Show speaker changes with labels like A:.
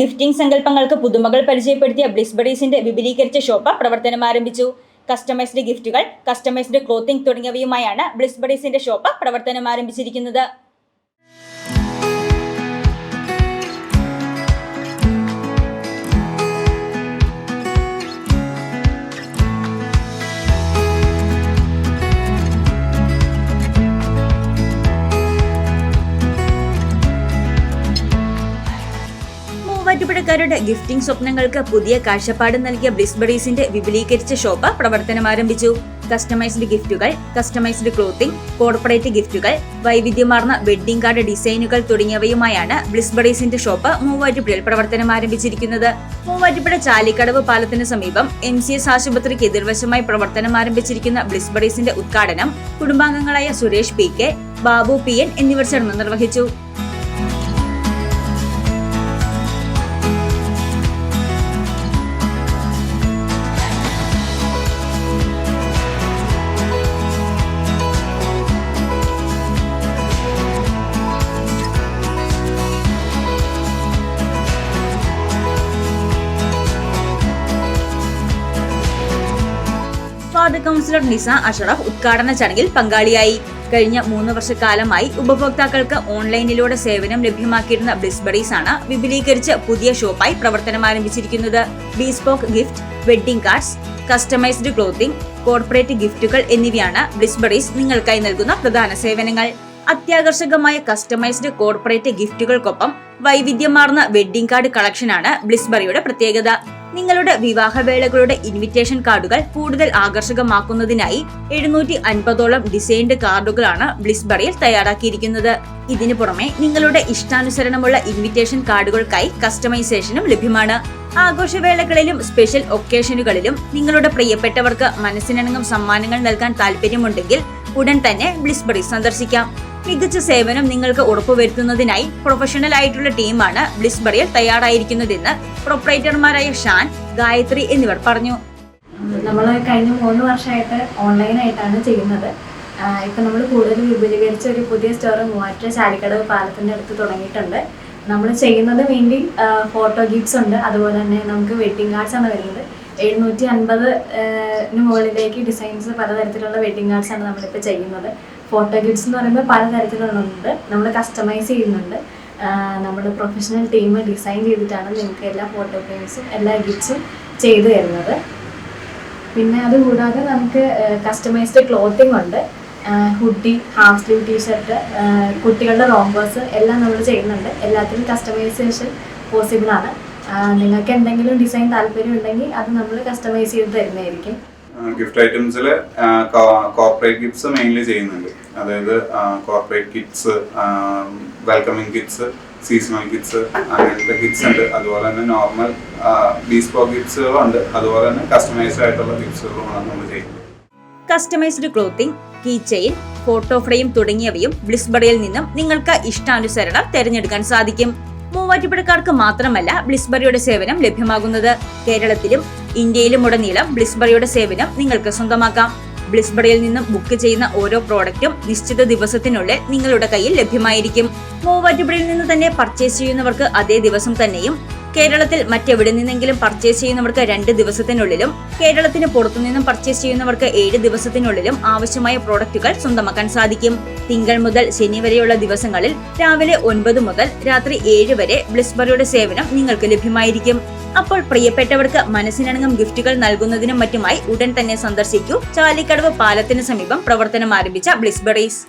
A: Gifting സങ്കല്പങ്ങൾക്ക് പുതുമകൾ പരിചയപ്പെടുത്തിയ ബ്ലിസ്ബഡീസിന്റെ വിപുലീകരിച്ച shop പ്രവർത്തനം ആരംഭിച്ചു. കസ്റ്റമൈസ്ഡ് ഗിഫ്റ്റുകൾ കസ്റ്റമൈസ്ഡ് ക്ലോത്തിംഗ് തുടങ്ങിയവയുമായാണ് ബ്ലിസ്ബഡീസിന്റെ ഷോപ്പ് പ്രവർത്തനം ആരംഭിച്ചിരിക്കുന്നത്. മൂവാറ്റുപുഴക്കാരുടെ ഗിഫ്റ്റിംഗ് സ്വപ്നങ്ങൾക്ക് പുതിയ കാഴ്ചപ്പാട് നൽകിയ ബ്ലിസ്ബഡീസിന്റെ വിപുലീകരിച്ച ഷോപ്പ് പ്രവർത്തനം ആരംഭിച്ചു. കസ്റ്റമൈസ്ഡ് ഗിഫ്റ്റുകൾ കസ്റ്റമൈസ്ഡ് ക്ലോത്തിംഗ് കോർപ്പറേറ്റ് ഗിഫ്റ്റുകൾ വൈവിധ്യമാർന്ന വെഡ്ഡിംഗ് കാർഡ് ഡിസൈനുകൾ തുടങ്ങിയവയുമായാണ് ബ്ലിസ്ബഡീസിന്റെ ഷോപ്പ് മൂവാറ്റുപുഴയിൽ പ്രവർത്തനം ആരംഭിച്ചിരിക്കുന്നത്. മൂവാറ്റുപുഴ ചാലിക്കടവ് പാലത്തിന് സമീപം എം സി എസ് ആശുപത്രിക്ക് എതിർവശമായി പ്രവർത്തനം ആരംഭിച്ചിരിക്കുന്ന ബ്ലിസ്ബഡീസിന്റെ ഉദ്ഘാടനം കുടുംബാംഗങ്ങളായ Suresh P K Babu P N എന്നിവർ ചേർന്ന് നിർവഹിച്ചു. വാർഡ് കൗൺസിലർ നിസ അഷറഫ് ഉദ്ഘാടന ചടങ്ങിൽ പങ്കാളിയായി. കഴിഞ്ഞ മൂന്ന് വർഷക്കാലമായി ഉപഭോക്താക്കൾക്ക് ഓൺലൈനിലൂടെ സേവനം ലഭ്യമാക്കിയിരുന്ന ബ്ലിസ്ബഡീസ് ആണ് വിപുലീകരിച്ച് പുതിയ ഷോപ്പായി പ്രവർത്തനം ആരംഭിച്ചിരിക്കുന്നത്. Bespoke gift wedding cards customised clothing corporate ഗിഫ്റ്റുകൾ എന്നിവയാണ് ബ്ലിസ്ബഡീസ് നിങ്ങൾക്കായി നൽകുന്ന പ്രധാന സേവനങ്ങൾ. അത്യാകർഷകമായ കസ്റ്റമൈസ്ഡ് കോർപ്പറേറ്റ് ഗിഫ്റ്റുകൾക്കൊപ്പം വൈവിധ്യമാർന്ന വെഡിംഗ് കാർഡ് കളക്ഷനാണ് ബ്ലിസ്ബറിയുടെ പ്രത്യേകത. നിങ്ങളുടെ വിവാഹവേളകളുടെ ഇൻവിറ്റേഷൻ കാർഡുകൾ കൂടുതൽ ആകർഷകമാക്കുന്നതിനായി എഴുന്നൂറ്റി അൻപതോളം ഡിസൈൻഡ് കാർഡുകളാണ് ബ്ലിസ്ബറിയിൽ തയ്യാറാക്കിയിരിക്കുന്നത്. ഇതിനു പുറമെ നിങ്ങളുടെ ഇഷ്ടാനുസരണമുള്ള ഇൻവിറ്റേഷൻ കാർഡുകൾക്കായി കസ്റ്റമൈസേഷനും ലഭ്യമാണ്. ആഘോഷവേളകളിലും സ്പെഷ്യൽ ഒക്കേഷനുകളിലും നിങ്ങളുടെ പ്രിയപ്പെട്ടവർക്ക് മനസ്സിനിണങ്ങും സമ്മാനങ്ങൾ നൽകാൻ താല്പര്യമുണ്ടെങ്കിൽ ഉടൻ തന്നെ ബ്ലിസ്ബറി സന്ദർശിക്കാം. മികച്ച സേവനം നിങ്ങൾക്ക് ഉറപ്പുവരുത്തുന്നതിനായി പ്രൊഫഷണൽ ആയിട്ടുള്ള ടീമാണ് ബ്ലിസ്ബറിയിൽ തയ്യാറായിരിക്കുന്നതെന്ന് പ്രൊപ്പറേറ്റർമാരായ ഷാൻ ഗായത്രി എന്നിവർ പറഞ്ഞു.
B: നമ്മൾ കഴിഞ്ഞ മൂന്ന് വർഷമായിട്ട് ഓൺലൈനായിട്ടാണ് ചെയ്യുന്നത്. ഇപ്പം നമ്മൾ കൂടുതൽ വിപുലീകരിച്ച ഒരു പുതിയ സ്റ്റോർ മൂവാറ്റ ചാലിക്കടവ് പാലത്തിന്റെ അടുത്ത് തുടങ്ങിയിട്ടുണ്ട്. നമ്മൾ ചെയ്യുന്നത് വേണ്ടി ഫോട്ടോ ഗിഫ്റ്റ്സ് ഉണ്ട്. അതുപോലെ തന്നെ നമുക്ക് വെഡ്ഡിങ് കാർഡ്സ് ആണ് വരുന്നത്. എഴുന്നൂറ്റി അൻപതിന് മുകളിലേക്ക് ഡിസൈൻസ് പലതരത്തിലുള്ള വെഡ്ഡിങ് കാർഡ്സ് ആണ് നമ്മളിപ്പോൾ ചെയ്യുന്നത്. ഫോട്ടോ ഗിഫ്റ്റ്സ് എന്ന് പറയുമ്പോൾ പലതരത്തിലുള്ളതുണ്ട് നമ്മൾ കസ്റ്റമൈസ് ചെയ്യുന്നുണ്ട്. നമ്മുടെ പ്രൊഫഷണൽ ടീം ഡിസൈൻ ചെയ്തിട്ടാണ് നിങ്ങൾക്ക് എല്ലാ ഫോട്ടോ ഫ്രെയിംസും എല്ലാ ഗിഫ്റ്റ്സും ചെയ്തു തരുന്നത്. പിന്നെ അതുകൂടാതെ നമുക്ക് കസ്റ്റമൈസ്ഡ് ക്ലോത്തിങ് ഉണ്ട്. Hoodie half sleeve T shirt കുട്ടികളുടെ റോംബേഴ്സ് എല്ലാം നമ്മൾ ചെയ്യുന്നുണ്ട്. എല്ലാത്തിനും കസ്റ്റമൈസേഷൻ പോസിബിൾ ആണ്. നിങ്ങൾക്ക് എന്തെങ്കിലും ഡിസൈൻ താല്പര്യം ഉണ്ടെങ്കിൽ അത് നമ്മൾ കസ്റ്റമൈസ് ചെയ്ത് തരുന്നതായിരിക്കും.
C: ഗിഫ്റ്റ് ഐറ്റംസിൽ കോർപ്പറേറ്റ് ഗിഫ്റ്റ്സ് മെയിൻലി ചെയ്യുന്നുണ്ട്. അതായത് corporate kits welcoming kits seasonal kits അങ്ങനത്തെ കിറ്റ്സ് ഉണ്ട്. അതുപോലെ തന്നെ നോർമൽ ബീസ്പോ ഉണ്ട് അതുപോലെ തന്നെ കസ്റ്റമൈസ്ഡ് ആയിട്ടുള്ള കിറ്റ്സുകളുമാണ് നമ്മൾ ചെയ്യുന്നത്.
A: Customised clothing key chain photo frame തുടങ്ങിയവയും ബ്ലിസ്ബറിയിൽ നിന്നും നിങ്ങൾക്ക് ഇഷ്ടാനുസരണം തിരഞ്ഞെടുക്കാൻ സാധിക്കും. മൂവാറ്റുപുഴക്കാർക്ക് മാത്രമല്ല ബ്ലിസ്ബറിയുടെ സേവനം ലഭ്യമാകുന്നത്. കേരളത്തിലും ഇന്ത്യയിലും ഇന്ത്യയിലുമുടനീളം ബ്ലിസ്ബറിയുടെ സേവനം നിങ്ങൾക്ക് സ്വന്തമാക്കാം. ബ്ലിസ്ബറിയിൽ നിന്നും ബുക്ക് ചെയ്യുന്ന ഓരോ പ്രോഡക്റ്റും നിശ്ചിത ദിവസത്തിനുള്ളിൽ നിങ്ങളുടെ കയ്യിൽ ലഭ്യമായിരിക്കും. മൂവാറ്റുപുഴയിൽ നിന്ന് തന്നെ പർച്ചേസ് ചെയ്യുന്നവർക്ക് അതേ ദിവസം തന്നെയും കേരളത്തിൽ മറ്റെവിടെ നിന്നെങ്കിലും പർച്ചേസ് ചെയ്യുന്നവർക്ക് രണ്ട് ദിവസത്തിനുള്ളിലും കേരളത്തിന് പുറത്തുനിന്നും പർച്ചേസ് ചെയ്യുന്നവർക്ക് ഏഴ് ദിവസത്തിനുള്ളിലും ആവശ്യമായ പ്രോഡക്റ്റുകൾ സ്വന്തമാക്കാൻ സാധിക്കും. തിങ്കൾ മുതൽ ശനി വരെയുള്ള ദിവസങ്ങളിൽ രാവിലെ ഒൻപത് മുതൽ രാത്രി ഏഴ് വരെ ബ്ലിസ്ബറിയുടെ സേവനം നിങ്ങൾക്ക് ലഭ്യമായിരിക്കും. അപ്പോൾ പ്രിയപ്പെട്ടവർക്ക് മനസ്സിനണങ്ങും ഗിഫ്റ്റുകൾ നൽകുന്നതിനും മറ്റുമായി ഉടൻ തന്നെ സന്ദർശിക്കൂ. ചാലിക്കടവ് പാലത്തിന് സമീപം പ്രവർത്തനം ആരംഭിച്ച ബ്ലിസ്ബറീസ്